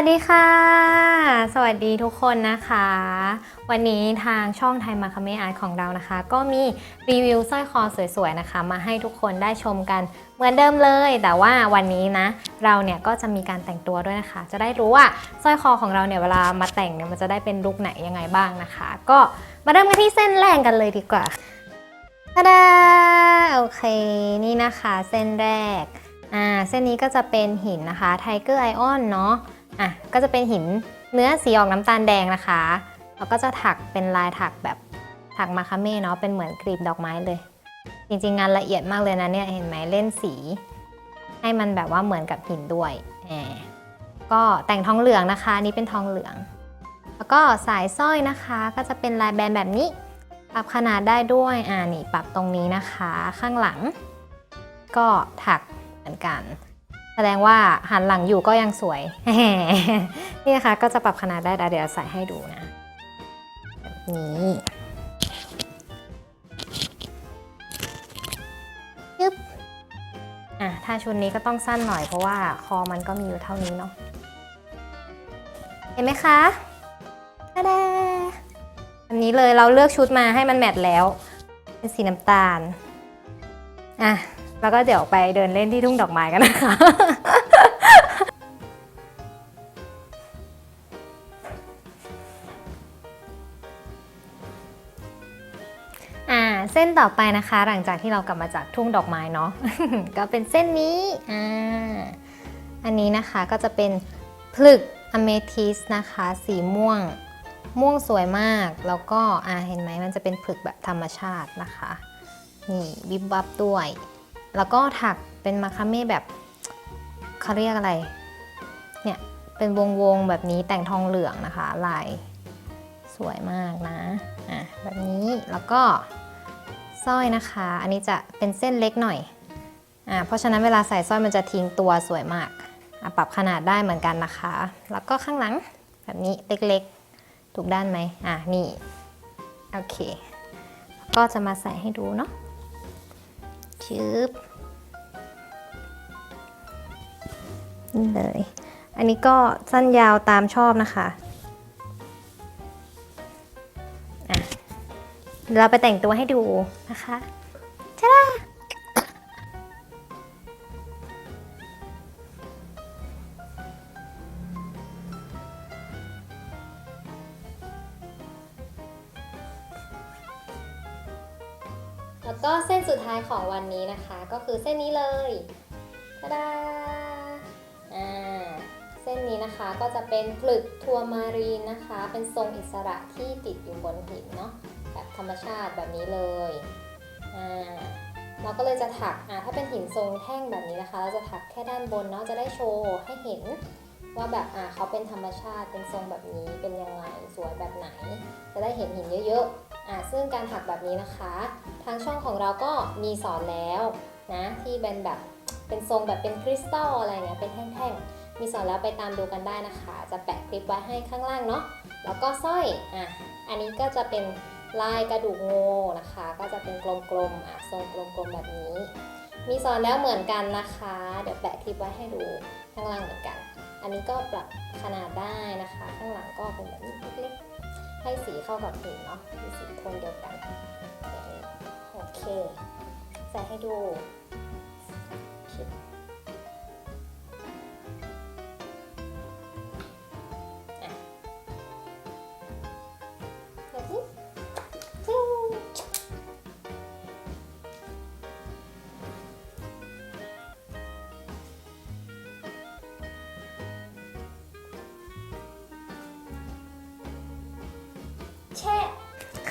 วัสดีค่ะ สวัสดีทุกคนนะคะ วันนี้ทางช่องไทยมาคาเมอาร์ตของเรานะคะ ก็มีรีวิวสร้อยคอสวยๆนะคะ มาให้ทุกคนได้ชมกันเหมือนเดิมเลย แต่ว่าวันนี้นะ เราเนี่ยก็จะมีการแต่งตัวด้วยนะคะ จะได้รู้ว่าสร้อยคอของเราเนี่ยเวลามาแต่งเนี่ยมันจะได้เป็นลุคไหนยังไงบ้างนะคะ ก็มาเริ่มกันที่เส้นแรกกันเลยดีกว่าตาดาโอเคนี่นะคะ เส้นแรกอ่าเส้นนี้ก็จะเป็นหินนะคะไทเกอร์ไอออนเนาะ อะก็จะเป็นหินเนื้อสีออกน้ำตาลแดงนะคะแล้วก็จะถักเป็นลายถักแบบถักมาคาเม่เนาะเป็นเหมือนกลีบดอกไม้เลย จริงๆงานละเอียดมากเลยนะเนี่ยเห็นไหมเล่นสี ให้มันแบบว่าเหมือนกับหินด้วยแอบก็แต่งทองเหลืองนะคะนนี้เป็นทองเหลือง แล้วก็สายสร้อยนะคะก็จะเป็นลายแบนแบบนี้ ปรับขนาดได้ด้วยอ่านี่ปรับตรงนี้นะคะ ข้างหลัง ก็ถักเหมือนกัน แสดงว่าหันหลังอยู่ก็ยังสวย นี่นะคะก็จะปรับขนาดได้เดี๋ยวใส่ให้ดูนะแบบนี้ยึบอะถ้าชุดนี้ก็ต้องสั้นหน่อยเพราะว่าคอมันก็มีอยู่เท่านี้เนาะเห็นไหมคะตาดาอันนี้เลยเราเลือกชุดมาให้มันแมทแล้ว เป็นสีน้ำตาลอะ แล้วก็เดี๋ยวไปเดินเล่นที่ทุ่งดอกไม้กันนะคะ อ่าเส้นต่อไปนะคะ หลังจากที่เรากลับมาจากทุ่งดอกไม้เนาะ ก็เป็นเส้นนี้ อ่า อันนี้นะคะก็จะเป็นผลึกอเมทิสนะคะ สีม่วง ม่วงสวยมาก แล้วก็ อ่า เห็นไหมมันจะเป็นผลึกแบบธรรมชาตินะคะ นี่วิบวับด้วย แล้วก็ถักเป็นมาคาเม่แบบเขาเรียกอะไร เนี่ย เป็นวงวงๆแบบนี้แต่งทองเหลืองนะคะ ลายสวยมากนะ อะ แบบนี้แล้วก็สร้อยนะคะ อันนี้จะเป็นเส้นเล็กหน่อย อ่า เพราะฉะนั้นเวลาใส่สร้อยมันจะทิ้งตัวสวยมาก อะ ปรับขนาดได้เหมือนกันนะคะ แล้วก็ข้างหลังแบบนี้เล็กๆ ถูกด้านไหมอะ นี่ โอเค ก็จะมาใส่ให้ดูเนาะ ชึบนี่เลย อันนี้ก็สั้นยาวตามชอบนะคะะเราไปแต่งตัวให้ดูนะคะ แล้วก็เส้นสุดท้ายของวันนี้นะคะ ก็คือเส้นนี้เลยตาดาอ่าเส้นนี้นะคะก็จะเป็นผลึกทัวมารีนนะคะ เป็นทรงอิสระที่ติดอยู่บนหินเนาะแบบธรรมชาติแบบนี้เลยอ่าเราก็เลยจะถักอ่าถ้าเป็นหินทรงแท่งแบบนี้นะคะ เราจะถักแค่ด้านบนเนาะจะได้โชว์ให้เห็นว่าแบบอ่าเขาเป็นธรรมชาติเป็นทรงแบบนี้เป็นยังไงสวยแบบไหน จะได้เห็นหินเยอะๆอ่าซึ่งการถักแบบนี้นะคะางช่องของเราก็มีสอนแล้วนะที่เป็นแบบเป็นทรงแบบเป็นคริสตัลอะไรเงี้ยเป็นแท่งๆ มีสอนแล้วไปตามดูกันได้นะคะ จะแปะคลิปไว้ให้ข้างล่างเนาะแล้วก็สร้อยอะอันนี้ก็จะเป็นลายกระดูกงูนะคะ ก็จะเป็นกลมๆอะทรงกลมๆแบบนี้ มีสอนแล้วเหมือนกันนะคะ เดี๋ยวแปะคลิปไว้ให้ดูข้างล่างเหมือนกัน อันนี้ก็ปรับขนาดได้นะคะ ข้างหลังก็เป็นแบบนี้เล็กๆให้สีเข้ากับหินเนาะมีสีโทนเดียวกันแบบนี้ เค ใส่ให้ดูชิบแ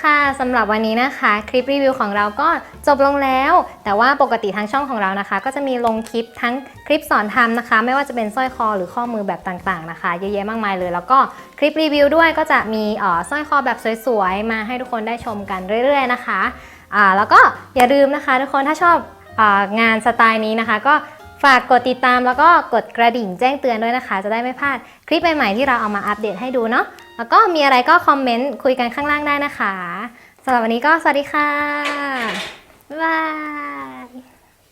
ค่ะสำหรับวันนี้นะคะ คลิปรีวิวของเราก็จบลงแล้ว แต่ว่าปกติทางช่องของเรานะคะ ก็จะมีลงคลิปทั้งคลิปสอนทำนะคะ ไม่ว่าจะเป็นสร้อยคอหรือข้อมือแบบต่างๆนะคะ เยอะแยะมากมายเลย แล้วก็คลิปรีวิวด้วยก็จะมีออสร้อยคอแบบสวยๆ มาให้ทุกคนได้ชมกันเรื่อย ๆนะคะอ่าแล้วก็อย่าลืมนะคะ ทุกคนถ้าชอบองานสไตล์นี้นะคะ ก็ฝากกดติดตามแล้วก็กดกระดิ่งแจ้งเตือนด้วยนะคะ จะได้ไม่พลาดคลิปใหม่ๆที่เราเอามาอัปเดตให้ดูเนาะ แล้วก็มีอะไรก็คอมเมนต์คุยกันข้างล่างได้นะคะสำหรับวันนี้ก็สวัสดีค่ะ บ๊ายบาย